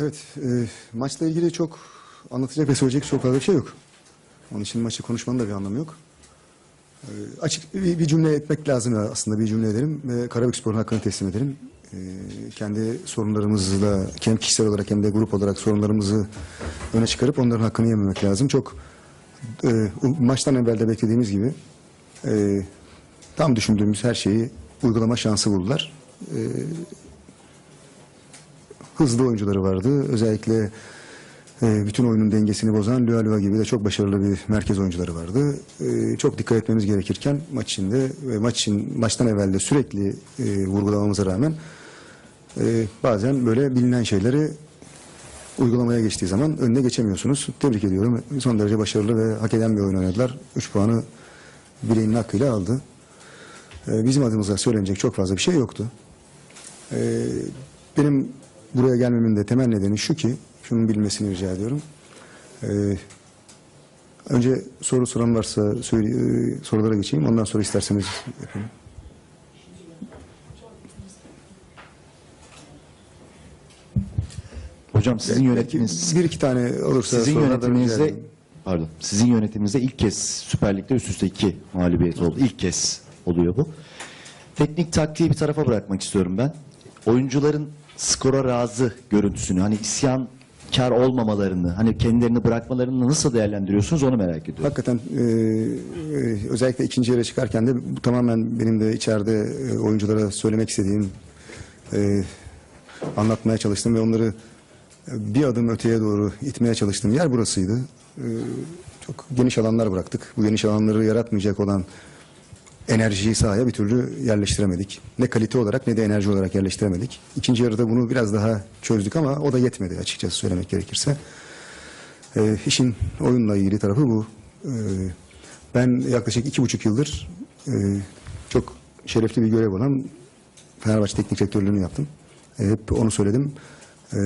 Evet, e, maçla ilgili çok anlatacak ve söyleyecek çok fazla bir şey yok. Onun için maçı konuşmanın da bir anlamı yok. E, açık bir, bir cümle etmek lazım aslında bir cümle edelim ve Karabükspor'un hakkını teslim edelim. E, kendi sorunlarımızla hem kişisel olarak hem de grup olarak sorunlarımızı öne çıkarıp onların hakkını yememek lazım. Çok e, maçtan evvel de beklediğimiz gibi e, tam düşündüğümüz her şeyi uygulama şansı buldular. E, hızlı oyuncuları vardı. Özellikle e, bütün oyunun dengesini bozan Lua Lua gibi de çok başarılı bir merkez oyuncuları vardı. E, çok dikkat etmemiz gerekirken maç içinde ve maç için maçtan evvel de sürekli e, vurgulamamıza rağmen e, bazen böyle bilinen şeyleri uygulamaya geçtiği zaman önüne geçemiyorsunuz. Tebrik ediyorum. Son derece başarılı ve hak eden bir oyun oynadılar. 3 puanı bileğinin hakkıyla aldı. E, bizim adımıza söylenecek çok fazla bir şey yoktu. Ee, benim buraya gelmemin de temel nedeni şu ki, şunun bilmesini rica ediyorum. Ee, önce soru soran varsa söyle, e, sorulara geçeyim. Ondan sonra isterseniz yapayım. Hocam sizin yönetiminiz bir iki tane olursa sizin yönetiminizde pardon sizin yönetiminizde ilk kez Süper Lig'de üst üste iki mağlubiyet oldu. İlk kez oluyor bu. Teknik taktiği bir tarafa bırakmak istiyorum ben. Oyuncuların skora razı görüntüsünü hani isyankar olmamalarını hani kendilerini bırakmalarını nasıl değerlendiriyorsunuz onu merak ediyorum. Hakikaten e, e, özellikle ikinci yere çıkarken de bu tamamen benim de içeride e, oyunculara söylemek istediğim, e, anlatmaya çalıştım ve onları e, bir adım öteye doğru itmeye çalıştığım yer burasıydı. E, çok geniş alanlar bıraktık. Bu geniş alanları yaratmayacak olan enerjiyi sahaya bir türlü yerleştiremedik. Ne kalite olarak ne de enerji olarak yerleştiremedik. İkinci yarıda bunu biraz daha çözdük ama o da yetmedi açıkçası söylemek gerekirse. E, işin oyunla ilgili tarafı bu. E, ben yaklaşık iki buçuk yıldır e, çok şerefli bir görev olan Fenerbahçe Teknik Direktörlüğünü yaptım. E, hep onu söyledim. E,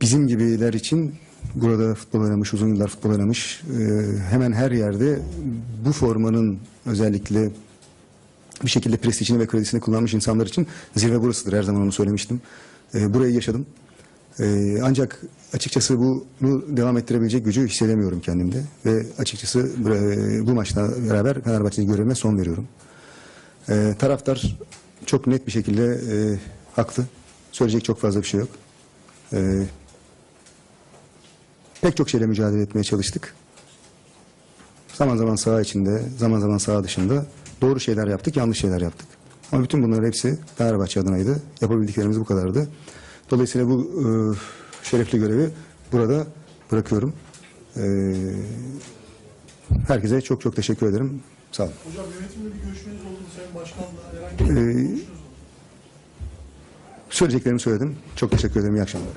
bizim gibiler için burada futbol oynamış, uzun yıllar futbol oynamış, e, hemen her yerde bu formanın özellikle bir şekilde prestijini ve kredisini kullanmış insanlar için zirve burasıdır. Her zaman onu söylemiştim. E, burayı yaşadım. E, ancak açıkçası bunu devam ettirebilecek gücü hissedemiyorum kendimde. Ve açıkçası e, bu maçla beraber Fenerbahçe'yi görevime son veriyorum. E, taraftar çok net bir şekilde e, haklı. Söyleyecek çok fazla bir şey yok. E, pek çok şeyle mücadele etmeye çalıştık. Zaman zaman saha içinde, zaman zaman saha dışında doğru şeyler yaptık, yanlış şeyler yaptık. Ama bütün bunların hepsi Fenerbahçe adınaydı. Yapabildiklerimiz bu kadardı. Dolayısıyla bu e, şerefli görevi burada bırakıyorum. E, herkese çok çok teşekkür ederim. Sağ olun. Hocam yönetimle bir görüşmeniz oldu mu Sayın Başkan'la herhangi bir Ee, söyleyeceklerimi söyledim. Çok teşekkür ederim. İyi akşamlar.